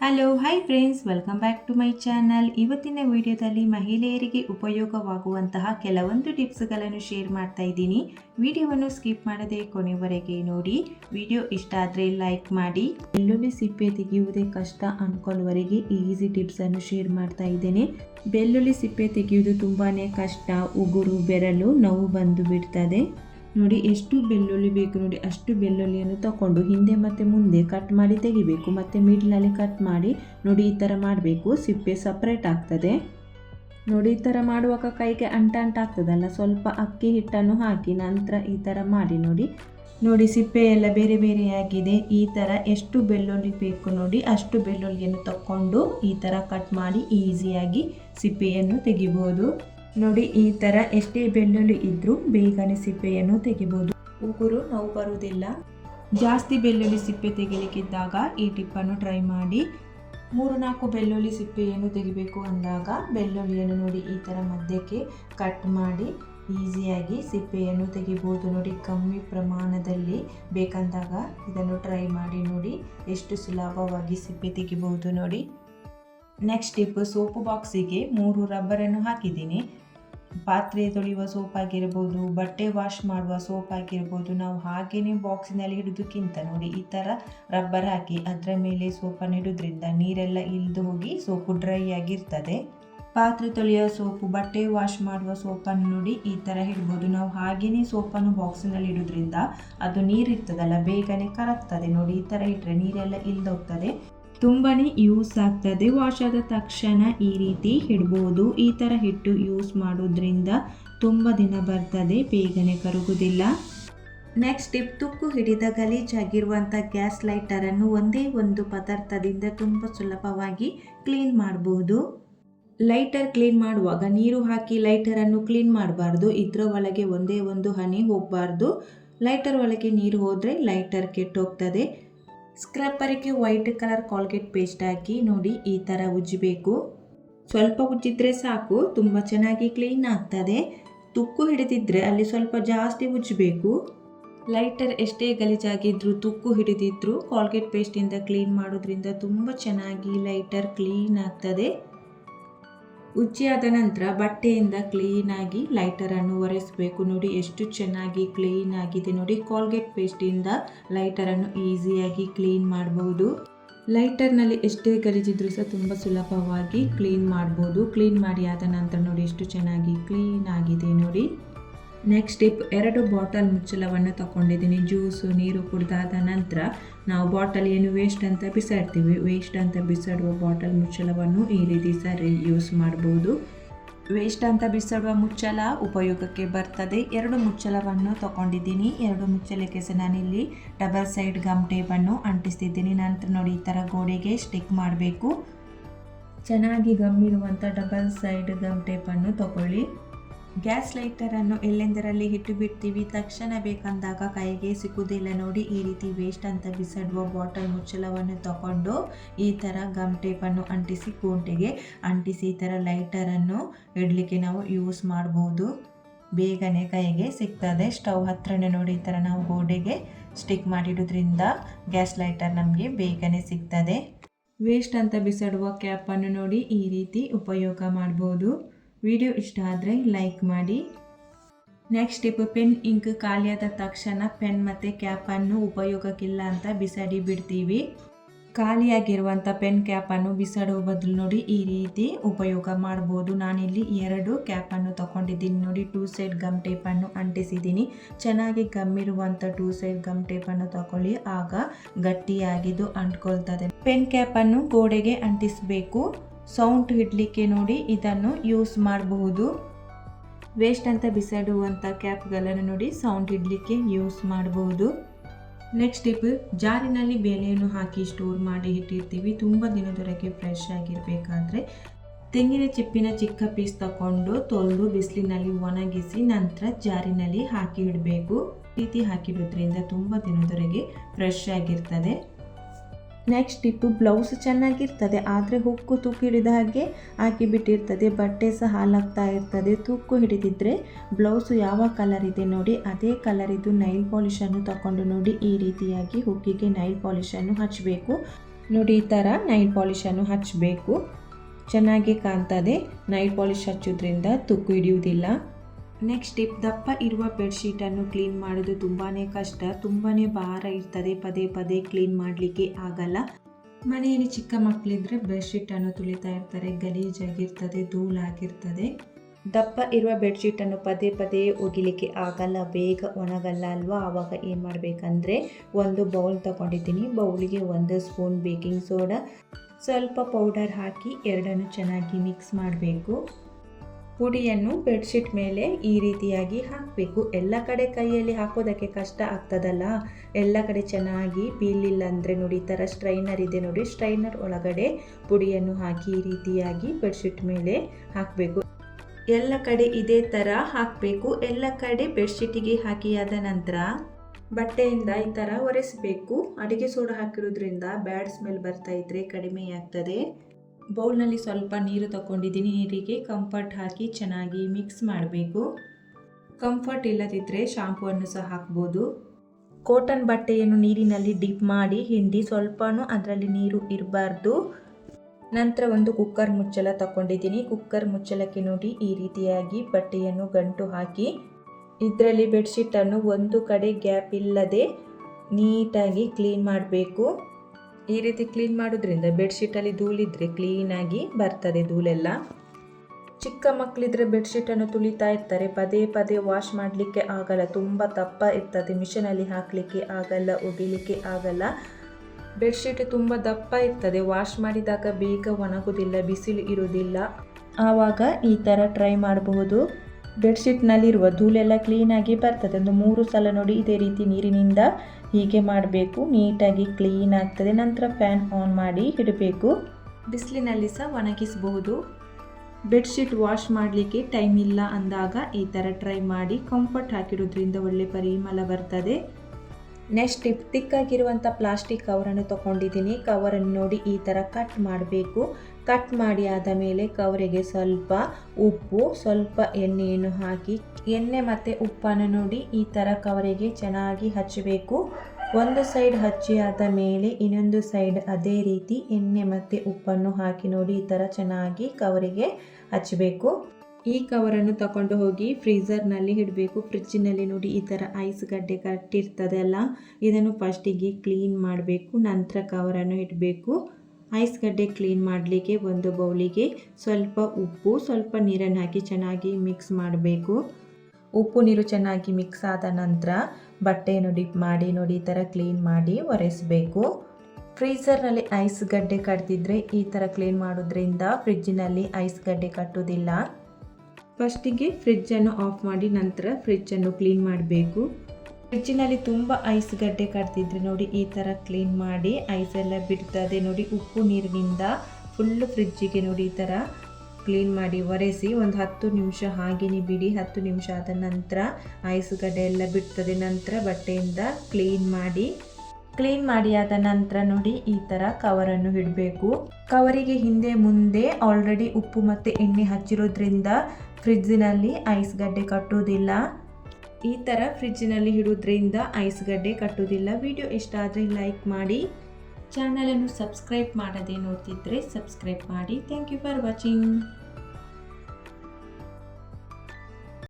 Hello hi friends welcome back to my channel ಇವತ್ತಿನ ವಿಡಿಯೋದಲ್ಲಿ ಮಹಿಳೆಯರಿಗೆ ಉಪಯೋಗವಾಗುವಂತಹ ಕೆಲವೊಂದು ಟಿಪ್ಸ್ಗಳನ್ನು ಶೇರ್ ಮಾಡ್ತಾ ಇದ್ದೀನಿ. ವಿಡಿಯೋವನ್ನು ಸ್ಕಿಪ್ ಮಾಡದೆ ಕೊನೆವರೆಗೆ ನೋಡಿ. ವಿಡಿಯೋ ಇಷ್ಟ ಆದರೆ ಲೈಕ್ ಮಾಡಿ. ಬೆಳ್ಳುಳ್ಳಿ ಸಿಪ್ಪೆ ತೆಗೆಯುವುದೇ ಕಷ್ಟ ಅನ್ಕೊಳ್ಳುವವರೆಗೆ ಈಸಿ ಟಿಪ್ಸನ್ನು ಶೇರ್ ಮಾಡ್ತಾ ಇದ್ದೇನೆ. ಬೆಳ್ಳುಳ್ಳಿ ಸಿಪ್ಪೆ ತೆಗೆಯುವುದು ತುಂಬಾ ಕಷ್ಟ. ಉಗುರು, ಬೆರಳು ನೋವು ಬಂದು ಬಿಡ್ತದೆ. ನೋಡಿ, ಎಷ್ಟು ಬೆಳ್ಳುಳ್ಳಿ ಬೇಕು ನೋಡಿ, ಅಷ್ಟು ಬೆಳ್ಳುಳ್ಳಿಯನ್ನು ತಗೊಂಡು ಹಿಂದೆ ಮತ್ತು ಮುಂದೆ ಕಟ್ ಮಾಡಿ ತೆಗಿಬೇಕು. ಮತ್ತು ಮಿಡ್ಲಲ್ಲಿ ಕಟ್ ಮಾಡಿ ನೋಡಿ, ಈ ಥರ ಮಾಡಬೇಕು. ಸಿಪ್ಪೆ ಸಪ್ರೇಟ್ ಆಗ್ತದೆ. ನೋಡಿ, ಈ ಥರ ಮಾಡುವಾಗ ಕೈಗೆ ಅಂಟ ಅಂಟ ಆಗ್ತದಲ್ಲ, ಸ್ವಲ್ಪ ಅಕ್ಕಿ ಹಿಟ್ಟನ್ನು ಹಾಕಿ ನಂತರ ಈ ಥರ ಮಾಡಿ ನೋಡಿ. ನೋಡಿ, ಸಿಪ್ಪೆ ಎಲ್ಲ ಬೇರೆ ಬೇರೆಯಾಗಿದೆ ಈ ಥರ ಎಷ್ಟು ಬೆಳ್ಳುಳ್ಳಿ ಬೇಕು ನೋಡಿ, ಅಷ್ಟು ಬೆಳ್ಳುಳ್ಳಿಯನ್ನು ತಕ್ಕೊಂಡು ಈ ಥರ ಕಟ್ ಮಾಡಿ ಈಸಿಯಾಗಿ ಸಿಪ್ಪೆಯನ್ನು ತೆಗಿಬೋದು. ನೋಡಿ ಈ ಥರ ಎಷ್ಟೇ ಬೆಳ್ಳುಳ್ಳಿ ಇದ್ದರೂ ಬೇಗನೆ ಸಿಪ್ಪೆಯನ್ನು ತೆಗಿಬೋದು. ಉಗುರು ನೋವು ಬರುವುದಿಲ್ಲ. ಜಾಸ್ತಿ ಬೆಳ್ಳುಳ್ಳಿ ಸಿಪ್ಪೆ ತೆಗಿಲಿಕ್ಕಿದ್ದಾಗ ಈ ಟಿಪ್ಪನ್ನು ಟ್ರೈ ಮಾಡಿ. ಮೂರು ನಾಲ್ಕು ಬೆಳ್ಳುಳ್ಳಿ ಸಿಪ್ಪೆಯನ್ನು ತೆಗಿಬೇಕು ಅಂದಾಗ ಬೆಳ್ಳುಳ್ಳಿಯನ್ನು ನೋಡಿ ಈ ಥರ ಮಧ್ಯಕ್ಕೆ ಕಟ್ ಮಾಡಿ ಈಸಿಯಾಗಿ ಸಿಪ್ಪೆಯನ್ನು ತೆಗಿಬೋದು. ನೋಡಿ ಕಮ್ಮಿ ಪ್ರಮಾಣದಲ್ಲಿ ಬೇಕಂದಾಗ ಇದನ್ನು ಟ್ರೈ ಮಾಡಿ ನೋಡಿ ಎಷ್ಟು ಸುಲಭವಾಗಿ ಸಿಪ್ಪೆ ತೆಗಿಬಹುದು ನೋಡಿ. ನೆಕ್ಸ್ಟ್ ಟಿಪ್ ಸೋಪು ಬಾಕ್ಸಿಗೆ ಮೂರು ರಬ್ಬರನ್ನು ಹಾಕಿದ್ದೀನಿ. ಪಾತ್ರೆ ತೊಳೆಯುವ ಸೋಪ್ ಆಗಿರ್ಬೋದು, ಬಟ್ಟೆ ವಾಶ್ ಮಾಡುವ ಸೋಪ್ ಆಗಿರ್ಬೋದು, ನಾವು ಹಾಗೇನೆ ಬಾಕ್ಸಿನಲ್ಲಿ ಇಡೋದಕ್ಕಿಂತ ನೋಡಿ ಈ ಥರ ರಬ್ಬರ್ ಹಾಕಿ ಅದರ ಮೇಲೆ ಸೋಪನ್ನು ಇಡೋದ್ರಿಂದ ನೀರೆಲ್ಲ ಇಳಿದು ಹೋಗಿ ಸೋಪು ಡ್ರೈ ಆಗಿರ್ತದೆ. ಪಾತ್ರೆ ತೊಳೆಯುವ ಸೋಪು ಬಟ್ಟೆ ವಾಶ್ ಮಾಡುವ ಸೋಪನ್ನು ನೋಡಿ ಈ ಥರ ಇಡ್ಬೋದು ನಾವು ಹಾಗೇನೆ ಸೋಪನ್ನು ಬಾಕ್ಸಿನಲ್ಲಿ ಇಡೋದ್ರಿಂದ ಅದು ನೀರಿರ್ತದಲ್ಲ, ಬೇಗನೆ ಕರಗ್ತದೆ. ನೋಡಿ ಈ ಥರ ಇಟ್ಟರೆ ನೀರೆಲ್ಲ ಇಲ್ದೋಗ್ತದೆ ತುಂಬಾ ಯೂಸ್ ಆಗ್ತದೆ. ವಾಶ್ ಆದ ತಕ್ಷಣ ಈ ರೀತಿ ಇಡ್ಬೋದು. ಈ ಥರ ಹಿಟ್ಟು ಯೂಸ್ ಮಾಡೋದ್ರಿಂದ ತುಂಬ ದಿನ ಬರ್ತದೆ, ಬೇಗನೆ ಕರಗುವುದಿಲ್ಲ ನೆಕ್ಸ್ಟ್ ಟಿಪ್ ತುಕ್ಕು ಹಿಡಿದ ಗಲೀಜಾಗಿರುವಂಥ ಗ್ಯಾಸ್ ಲೈಟರನ್ನು ಒಂದೇ ಒಂದು ಪದಾರ್ಥದಿಂದ ತುಂಬ ಸುಲಭವಾಗಿ ಕ್ಲೀನ್ ಮಾಡಬಹುದು ಲೈಟರ್ ಕ್ಲೀನ್ ಮಾಡುವಾಗ ನೀರು ಹಾಕಿ ಲೈಟರನ್ನು ಕ್ಲೀನ್ ಮಾಡಬಾರ್ದು. ಇದರ ಒಳಗೆ ಒಂದೇ ಒಂದು ಹನಿ ಹೋಗಬಾರ್ದು. ಲೈಟರ್ ಒಳಗೆ ನೀರು ಹೋದರೆ ಲೈಟರ್ ಕೆಟ್ಟೋಗ್ತದೆ. ಸ್ಕ್ರಬ್ಬರಿಗೆ ವೈಟ್ ಕಲರ್ ಕಾಲ್ಗೇಟ್ ಪೇಸ್ಟ್ ಹಾಕಿ ನೋಡಿ ಈ ಥರ ಉಜ್ಜಬೇಕು. ಸ್ವಲ್ಪ ಉಜ್ಜಿದ್ರೆ ಸಾಕು, ತುಂಬ ಚೆನ್ನಾಗಿ ಕ್ಲೀನ್ ಆಗ್ತದೆ. ತುಕ್ಕು ಹಿಡಿದಿದ್ರೆ ಅಲ್ಲಿ ಸ್ವಲ್ಪ ಜಾಸ್ತಿ ಉಜ್ಜಬೇಕು. ಲೈಟರ್ ಎಷ್ಟೇ ಗಲೀಜಾಗಿದ್ದರೂ ತುಕ್ಕು ಹಿಡಿದಿದ್ರು ಕಾಲ್ಗೇಟ್ ಪೇಸ್ಟಿಂದ ಕ್ಲೀನ್ ಮಾಡೋದ್ರಿಂದ ತುಂಬ ಚೆನ್ನಾಗಿ ಲೈಟರ್ ಕ್ಲೀನ್ ಆಗ್ತದೆ. ಉಜ್ಜಿಯಾದ ನಂತರ ಬಟ್ಟೆಯಿಂದ ಕ್ಲೀನಾಗಿ ಲೈಟರನ್ನು ಒರೆಸಬೇಕು. ನೋಡಿ ಎಷ್ಟು ಚೆನ್ನಾಗಿ ಕ್ಲೀನ್ ಆಗಿದೆ. ನೋಡಿ ಕಾಲ್ಗೇಟ್ ಪೇಸ್ಟಿಂದ ಲೈಟರನ್ನು ಈಸಿಯಾಗಿ ಕ್ಲೀನ್ ಮಾಡಬಹುದು ಲೈಟರ್ನಲ್ಲಿ ಎಷ್ಟೇ ಗಲೀಜಿದ್ರೂ ಸಹ ತುಂಬ ಸುಲಭವಾಗಿ ಕ್ಲೀನ್ ಮಾಡ್ಬೋದು. ಕ್ಲೀನ್ ಮಾಡಿ ಆದ ನಂತರ ನೋಡಿ ಎಷ್ಟು ಚೆನ್ನಾಗಿ ಕ್ಲೀನ್ ಆಗಿದೆ ನೋಡಿ. ನೆಕ್ಸ್ಟ್ ಟಿಪ್ ಎರಡು ಬಾಟಲ್ ಮುಚ್ಚಳವನ್ನು ತಗೊಂಡಿದ್ದೀನಿ. ಜ್ಯೂಸು ನೀರು ಕುಡಿದಾದ ನಂತರ ನಾವು ಬಾಟಲ್ ಏನು ವೇಸ್ಟ್ ಅಂತ ಬಿಸಾಡ್ತೀವಿ. ವೇಸ್ಟ್ ಅಂತ ಬಿಸಾಡುವ ಬಾಟಲ್ ಮುಚ್ಚಳವನ್ನು ಈ ರೀತಿ ಸರಿ ಯೂಸ್ ಮಾಡ್ಬೋದು. ವೇಸ್ಟ್ ಅಂತ ಬಿಸಾಡುವ ಮುಚ್ಚಳ ಉಪಯೋಗಕ್ಕೆ ಬರ್ತದೆ. ಎರಡು ಮುಚ್ಚಳವನ್ನು ತಗೊಂಡಿದ್ದೀನಿ. ಎರಡು ಮುಚ್ಚಳಕ್ಕೆ ಸಹ ನಾನಿಲ್ಲಿ ಡಬಲ್ ಸೈಡ್ ಗಮ್ ಟೇಪನ್ನು ಅಂಟಿಸ್ತಿದ್ದೀನಿ. ನಂತರ ನೋಡಿ, ಈ ಥರ ಗೋಡೆಗೆ ಸ್ಟಿಕ್ ಮಾಡಬೇಕು. ಚೆನ್ನಾಗಿ ಗಮ್ ಇರುವಂಥ ಡಬಲ್ ಸೈಡ್ ಗಮ್ ಟೇಪನ್ನು ತಗೊಳ್ಳಿ. ಗ್ಯಾಸ್ ಲೈಟರನ್ನು ಎಲ್ಲೆಂದರಲ್ಲಿ ಇಟ್ಟು ಬಿಡ್ತೀವಿ ತಕ್ಷಣ ಬೇಕಂದಾಗ ಕೈಗೆ ಸಿಕ್ಕುವುದಿಲ್ಲ ನೋಡಿ ಈ ರೀತಿ ವೇಸ್ಟ್ ಅಂತ ಬಿಸಾಡುವ ಬಾಟಲ್ ಮುಚ್ಚಳವನ್ನು ತಗೊಂಡು ಈ ಥರ ಗಮ್ ಟೇಪನ್ನು ಅಂಟಿಸಿ ಕೋಂಟೆಗೆ ಅಂಟಿಸಿ ಈ ಥರ ಲೈಟರನ್ನು ಇಡಲಿಕ್ಕೆ ನಾವು ಯೂಸ್ ಮಾಡ್ಬೋದು. ಬೇಗನೆ ಕೈಗೆ ಸಿಗ್ತದೆ. ಸ್ಟವ್ ಹತ್ರನೇ ನೋಡಿ ಈ ಥರ ನಾವು ಗೋಡೆಗೆ ಸ್ಟಿಕ್ ಮಾಡಿಡೋದ್ರಿಂದ ಗ್ಯಾಸ್ ಲೈಟರ್ ನಮಗೆ ಬೇಗನೆ ಸಿಗ್ತದೆ. ವೇಸ್ಟ್ ಅಂತ ಬಿಸಾಡುವ ಕ್ಯಾಪನ್ನು ನೋಡಿ ಈ ರೀತಿ ಉಪಯೋಗ ಮಾಡ್ಬೋದು. ವಿಡಿಯೋ ಇಷ್ಟ ಆದರೆ ಲೈಕ್ ಮಾಡಿ. ನೆಕ್ಸ್ಟ್ ಇಪ್ಪು ಪೆನ್, ಇಂಕ್ ಖಾಲಿಯಾದ ತಕ್ಷಣ ಪೆನ್ ಮತ್ತು ಕ್ಯಾಪನ್ನು ಉಪಯೋಗಕ್ಕಿಲ್ಲ ಅಂತ ಬಿಸಾಡಿ ಬಿಡ್ತೀವಿ. ಖಾಲಿಯಾಗಿರುವಂಥ ಪೆನ್ ಕ್ಯಾಪನ್ನು ಬಿಸಾಡುವ ಬದಲು ನೋಡಿ ಈ ರೀತಿ ಉಪಯೋಗ ಮಾಡ್ಬೋದು. ನಾನಿಲ್ಲಿ ಎರಡು ಕ್ಯಾಪನ್ನು ತಗೊಂಡಿದ್ದೀನಿ. ನೋಡಿ, ಟೂ ಸೈಡ್ ಗಮ್ ಟೇಪನ್ನು ಅಂಟಿಸಿದ್ದೀನಿ. ಚೆನ್ನಾಗಿ ಗಮ್ ಇರುವಂಥ ಟೂ ಸೈಡ್ ಗಮ್ ಟೇಪನ್ನು ತಗೊಳ್ಳಿ. ಆಗ ಗಟ್ಟಿಯಾಗಿದ್ದು ಅಂಟ್ಕೊಳ್ತದೆ. ಪೆನ್ ಕ್ಯಾಪನ್ನು ಗೋಡೆಗೆ ಅಂಟಿಸಬೇಕು. ಸೌಂಡ್ ಇಡಲಿಕ್ಕೆ ನೋಡಿ ಇದನ್ನು ಯೂಸ್ ಮಾಡಬಹುದು. ವೇಸ್ಟ್ ಅಂತ ಬಿಸಾಡುವಂಥ ಕ್ಯಾಪ್ಗಳನ್ನು ನೋಡಿ ಸೌಂಡ್ ಇಡಲಿಕ್ಕೆ ಯೂಸ್ ಮಾಡಬಹುದು. ನೆಕ್ಸ್ಟ್ ಟಿಪ್, ಜಾರಿನಲ್ಲಿ ಬೇಳೆಯನ್ನು ಹಾಕಿ ಸ್ಟೋರ್ ಮಾಡಿ ಇಟ್ಟಿರ್ತೀವಿ. ತುಂಬ ದಿನದವರೆಗೆ ಫ್ರೆಶ್ ಆಗಿರಬೇಕಾದ್ರೆ ತೆಂಗಿನ ಚಿಪ್ಪಿನ ಚಿಕ್ಕ ಪೀಸ್ ತಗೊಂಡು ತೊಳೆದು ಬಿಸಿಲಿನಲ್ಲಿ ಒಣಗಿಸಿ ನಂತರ ಜಾರಿನಲ್ಲಿ ಹಾಕಿ ಇಡಬೇಕು. ರೀತಿ ಹಾಕಿಡೋದ್ರಿಂದ ತುಂಬ ದಿನದವರೆಗೆ ಫ್ರೆಶ್ ಆಗಿರ್ತದೆ. ನೆಕ್ಸ್ಟ್ ಟಿಪ್ಪು ಬ್ಲೌಸ್ ಚೆನ್ನಾಗಿರ್ತದೆ, ಆದರೆ ಹುಕ್ಕು ತುಕ್ಕು ಹಿಡಿದ ಹಾಗೆ ಹಾಕಿಬಿಟ್ಟಿರ್ತದೆ ಬಟ್ಟೆ ಸಹ ಹಾಲಾಗ್ತಾ ಇರ್ತದೆ. ತುಕ್ಕು ಹಿಡಿದಿದ್ರೆ ಬ್ಲೌಸು ಯಾವ ಕಲರ್ ಇದೆ ನೋಡಿ, ಅದೇ ಕಲರ್ ಇದು ನೈಲ್ ಪಾಲಿಷನ್ನು ತಗೊಂಡು ನೋಡಿ, ಈ ರೀತಿಯಾಗಿ ಹುಕ್ಕಿಗೆ ನೈಲ್ ಪಾಲಿಷನ್ನು ಹಚ್ಚಬೇಕು ನೋಡಿ, ಈ ಥರ ನೈಲ್ ಪಾಲಿಷನ್ನು ಹಚ್ಚಬೇಕು ಚೆನ್ನಾಗಿ ಕಾಣ್ತದೆ ನೈಲ್ ಪಾಲಿಷ್ ಹಚ್ಚೋದ್ರಿಂದ ತುಕ್ಕು ಹಿಡಿಯುವುದಿಲ್ಲ. ನೆಕ್ಸ್ಟ್ ಟಿಪ್ ದಪ್ಪ ಇರುವ ಬೆಡ್ಶೀಟನ್ನು ಕ್ಲೀನ್ ಮಾಡೋದು ತುಂಬಾ ಕಷ್ಟ ತುಂಬಾ ಭಾರ ಇರ್ತದೆ ಪದೇ ಪದೇ ಕ್ಲೀನ್ ಮಾಡಲಿಕ್ಕೆ ಆಗಲ್ಲ. ಮನೆಯಲ್ಲಿ ಚಿಕ್ಕ ಮಕ್ಕಳಿದ್ರೆ ಬೆಡ್ಶೀಟನ್ನು ತುಳಿತಾ ಇರ್ತಾರೆ, ಗಲೀಜಾಗಿರ್ತದೆ, ಧೂಳಾಗಿರ್ತದೆ. ದಪ್ಪ ಇರುವ ಬೆಡ್ಶೀಟನ್ನು ಪದೇ ಪದೇ ಒಗಿಲಿಕ್ಕೆ ಆಗಲ್ಲ, ಬೇಗ ಒಣಗಲ್ಲ ಅಲ್ವಾ? ಆವಾಗ ಏನು ಮಾಡಬೇಕಂದ್ರೆ, ಒಂದು ಬೌಲ್ ತಗೊಂಡಿದ್ದೀನಿ, ಬೌಲಿಗೆ ಒಂದು ಸ್ಪೂನ್ ಬೇಕಿಂಗ್ ಸೋಡಾ ಸ್ವಲ್ಪ ಪೌಡರ್ ಹಾಕಿ ಎರಡನ್ನು ಚೆನ್ನಾಗಿ ಮಿಕ್ಸ್ ಮಾಡಬೇಕು. ಪುಡಿಯನ್ನು ಬೆಡ್ಶೀಟ್ ಮೇಲೆ ಈ ರೀತಿಯಾಗಿ ಹಾಕಬೇಕು. ಎಲ್ಲ ಕಡೆ ಕೈಯಲ್ಲಿ ಹಾಕೋದಕ್ಕೆ ಕಷ್ಟ ಆಗ್ತದಲ್ಲ? ಎಲ್ಲ ಕಡೆ ಚೆನ್ನಾಗಿ ಬೀಳಿಲ್ಲ ಅಂದರೆ ನೋಡಿ, ಈ ಥರ ಸ್ಟ್ರೈನರ್ ಇದೆ ನೋಡಿ, ಸ್ಟ್ರೈನರ್ ಒಳಗಡೆ ಪುಡಿಯನ್ನು ಹಾಕಿ ಈ ರೀತಿಯಾಗಿ ಬೆಡ್ಶೀಟ್ ಮೇಲೆ ಹಾಕಬೇಕು. ಎಲ್ಲ ಕಡೆ ಇದೇ ಥರ ಹಾಕಬೇಕು. ಎಲ್ಲ ಕಡೆ ಬೆಡ್ಶೀಟಿಗೆ ಹಾಕಿಯಾದ ನಂತರ ಬಟ್ಟೆಯಿಂದ ಈ ಥರ ಒರೆಸಬೇಕು. ಅಡುಗೆ ಸೋಡಾ ಹಾಕಿರೋದ್ರಿಂದ ಬ್ಯಾಡ್ ಸ್ಮೆಲ್ ಬರ್ತಾ ಇದ್ರೆ ಕಡಿಮೆ ಆಗ್ತದೆ. ಬೌಲ್ನಲ್ಲಿ ಸ್ವಲ್ಪ ನೀರು ತಗೊಂಡಿದ್ದೀನಿ ನೀರಿಗೆ ಕಂಫರ್ಟ್ ಹಾಕಿ ಚೆನ್ನಾಗಿ ಮಿಕ್ಸ್ ಮಾಡಬೇಕು. ಕಂಫರ್ಟ್ ಇಲ್ಲದಿದ್ದರೆ ಶಾಂಪೂವನ್ನು ಸಹ ಹಾಕ್ಬೋದು. ಕಾಟನ್ ಬಟ್ಟೆಯನ್ನು ನೀರಿನಲ್ಲಿ ಡಿಪ್ ಮಾಡಿ ಹಿಂಡಿ ಸ್ವಲ್ಪನೂ ಅದರಲ್ಲಿ ನೀರು ಇರಬಾರ್ದು. ನಂತರ ಒಂದು ಕುಕ್ಕರ್ ಮುಚ್ಚಳ ತಗೊಂಡಿದ್ದೀನಿ ಕುಕ್ಕರ್ ಮುಚ್ಚಳಕ್ಕೆ ನೋಡಿ ಈ ರೀತಿಯಾಗಿ ಬಟ್ಟೆಯನ್ನು ಗಂಟು ಹಾಕಿ, ಇದರಲ್ಲಿ ಬೆಡ್ಶೀಟನ್ನು ಒಂದು ಕಡೆ ಗ್ಯಾಪ್ ಇಲ್ಲದೆ ನೀಟಾಗಿ ಕ್ಲೀನ್ ಮಾಡಬೇಕು. ಈ ರೀತಿ ಕ್ಲೀನ್ ಮಾಡೋದ್ರಿಂದ ಬೆಡ್ಶೀಟಲ್ಲಿ ಧೂಳಿದ್ರೆ ಕ್ಲೀನಾಗಿ ಬರ್ತದೆ ಧೂಳೆಲ್ಲ. ಚಿಕ್ಕ ಮಕ್ಕಳಿದ್ರೆ ಬೆಡ್ಶೀಟನ್ನು ತುಳಿತಾ ಇರ್ತಾರೆ, ಪದೇ ಪದೇ ವಾಶ್ ಮಾಡಲಿಕ್ಕೆ ಆಗಲ್ಲ, ತುಂಬ ದಪ್ಪ ಇರ್ತದೆ ಮಿಷನಲ್ಲಿ ಹಾಕಲಿಕ್ಕೆ ಆಗಲ್ಲ, ಒಗಿಲಿಕ್ಕೆ ಆಗಲ್ಲ. ಬೆಡ್ಶೀಟ್ ತುಂಬ ದಪ್ಪ ಇರ್ತದೆ ವಾಶ್ ಮಾಡಿದಾಗ ಬೇಗ ಒಣಗೋದಿಲ್ಲ, ಬಿಸಿಲು ಇರುವುದಿಲ್ಲ ಆವಾಗ ಈ ಥರ ಟ್ರೈ ಮಾಡಬಹುದು. ಬೆಡ್ಶೀಟ್ನಲ್ಲಿರುವ ಧೂಳೆಲ್ಲ ಕ್ಲೀನಾಗಿ ಬರ್ತದೆ. ಒಂದು ಮೂರು ಸಲ ನೋಡಿ ಇದೇ ರೀತಿ ನೀರಿನಿಂದ ಹೀಗೆ ಮಾಡಬೇಕು. ನೀಟಾಗಿ ಕ್ಲೀನ್ ಆಗ್ತದೆ. ನಂತರ ಫ್ಯಾನ್ ಆನ್ ಮಾಡಿ ಇಡಬೇಕು. ಬಿಸಿಲಿನಲ್ಲಿ ಸಹ ಒಣಗಿಸಬಹುದು. ಬೆಡ್ಶೀಟ್ ವಾಶ್ ಮಾಡಲಿಕ್ಕೆ ಟೈಮ್ ಇಲ್ಲ ಅಂದಾಗ ಈ ಥರ ಟ್ರೈ ಮಾಡಿ ಕಂಫರ್ಟ್ ಹಾಕಿಡೋದ್ರಿಂದ ಒಳ್ಳೆ ಪರಿಮಳ ಬರ್ತದೆ. ನೆಕ್ಸ್ಟ್ ಟಿಪ್ ತಿಕ್ಕಾಗಿರುವಂಥ ಪ್ಲಾಸ್ಟಿಕ್ ಕವರನ್ನು ತೊಗೊಂಡಿದ್ದೀನಿ. ಕವರನ್ನು ನೋಡಿ ಈ ಥರ ಕಟ್ ಮಾಡಬೇಕು. ಕಟ್ ಮಾಡಿ ಆದ ಮೇಲೆ ಕವರಿಗೆ ಸ್ವಲ್ಪ ಉಪ್ಪು, ಸ್ವಲ್ಪ ಎಣ್ಣೆಯನ್ನು ಹಾಕಿ, ಎಣ್ಣೆ ಮತ್ತು ಉಪ್ಪನ್ನು ನೋಡಿ ಈ ಥರ ಕವರಿಗೆ ಚೆನ್ನಾಗಿ ಹಚ್ಚಬೇಕು. ಒಂದು ಸೈಡ್ ಹಚ್ಚಿ ಆದ ಮೇಲೆ ಇನ್ನೊಂದು ಸೈಡ್ ಅದೇ ರೀತಿ ಎಣ್ಣೆ ಮತ್ತು ಉಪ್ಪನ್ನು ಹಾಕಿ ನೋಡಿ ಈ ಥರ ಚೆನ್ನಾಗಿ ಕವರಿಗೆ ಹಚ್ಚಬೇಕು. ಈ ಕವರನ್ನು ತಗೊಂಡು ಹೋಗಿ ಫ್ರೀಝರ್ನಲ್ಲಿ ಇಡಬೇಕು. ಫ್ರಿಜ್ಜಿನಲ್ಲಿ ನೋಡಿ ಈ ಥರ ಐಸ್ ಗಡ್ಡೆ ಕಟ್ಟಿರ್ತದಲ್ಲ, ಇದನ್ನು ಫಸ್ಟಿಗೆ ಕ್ಲೀನ್ ಮಾಡಬೇಕು, ನಂತರ ಕವರನ್ನು ಇಡಬೇಕು. ಐಸ್ ಗಡ್ಡೆ ಕ್ಲೀನ್ ಮಾಡಲಿಕ್ಕೆ ಒಂದು ಬೌಲಿಗೆ ಸ್ವಲ್ಪ ಉಪ್ಪು, ಸ್ವಲ್ಪ ನೀರನ್ನು ಹಾಕಿ ಚೆನ್ನಾಗಿ ಮಿಕ್ಸ್ ಮಾಡಬೇಕು. ಉಪ್ಪು, ನೀರು ಚೆನ್ನಾಗಿ ಮಿಕ್ಸ್ ಆದ ನಂತರ ಬಟ್ಟೆಯನ್ನು ಡಿಪ್ ಮಾಡಿ, ನೋಡಿ ಈ ಥರ ಕ್ಲೀನ್ ಮಾಡಿ ಒರೆಸಬೇಕು. ಫ್ರೀಝರ್ನಲ್ಲಿ ಐಸ್ ಗಡ್ಡೆ ಕಟ್ತಿದ್ರೆ ಈ ಥರ ಕ್ಲೀನ್ ಮಾಡೋದ್ರಿಂದ ಫ್ರಿಜ್ಜಿನಲ್ಲಿ ಐಸ್ ಗಡ್ಡೆ ಕಟ್ಟೋದಿಲ್ಲ ಫಸ್ಟಿಗೆ ಫ್ರಿಜ್ಜನ್ನು ಆಫ್ ಮಾಡಿ ನಂತರ ಫ್ರಿಜ್ಜನ್ನು ಕ್ಲೀನ್ ಮಾಡಬೇಕು. ಫ್ರಿಜ್ಜಿನಲ್ಲಿ ತುಂಬ ಐಸ್ ಗಡ್ಡೆ ಕಟ್ತಿದ್ರೆ ನೋಡಿ ಈ ಥರ ಕ್ಲೀನ್ ಮಾಡಿ ಐಸ್ ಎಲ್ಲ ಬಿಡ್ತದೆ. ನೋಡಿ ಉಪ್ಪು ನೀರಿನಿಂದ ಫುಲ್ಲು ಫ್ರಿಜ್ಜಿಗೆ ನೋಡಿ ಈ ಥರ ಕ್ಲೀನ್ ಮಾಡಿ ಒರೆಸಿ ಒಂದು ಹತ್ತು ನಿಮಿಷ ಹಾಗೆಯೇ ಬಿಡಿ. ಹತ್ತು ನಿಮಿಷ ಆದ ನಂತರ ಐಸ್ ಗಡ್ಡೆ ಎಲ್ಲ ಬಿಡ್ತದೆ. ನಂತರ ಬಟ್ಟೆಯಿಂದ ಕ್ಲೀನ್ ಮಾಡಿ ಕ್ಲೀನ್ ಮಾಡಿ ಆದ ನಂತರ ನೋಡಿ ಈ ಥರ ಕವರನ್ನು ಇಡಬೇಕು. ಕವರಿಗೆ ಹಿಂದೆ ಮುಂದೆ ಆಲ್ರೆಡಿ ಉಪ್ಪು ಮತ್ತು ಎಣ್ಣೆ ಹಚ್ಚಿರೋದ್ರಿಂದ ಫ್ರಿಜ್ಜಿನಲ್ಲಿ ಐಸ್ ಗಡ್ಡೆ ಕಟ್ಟುವುದಿಲ್ಲ ಈ ಥರ ಫ್ರಿಜ್ಜಿನಲ್ಲಿ ಇಡೋದ್ರಿಂದ ಐಸ್ ಗಡ್ಡೆ ಕಟ್ಟೋದಿಲ್ಲ. ವಿಡಿಯೋ ಇಷ್ಟ ಆದರೆ ಲೈಕ್ ಮಾಡಿ. ಚಾನಲನ್ನು ಸಬ್ಸ್ಕ್ರೈಬ್ ಮಾಡದೆ ನೋಡ್ತಿದ್ರೆ ಸಬ್ಸ್ಕ್ರೈಬ್ ಮಾಡಿ. Thank you for watching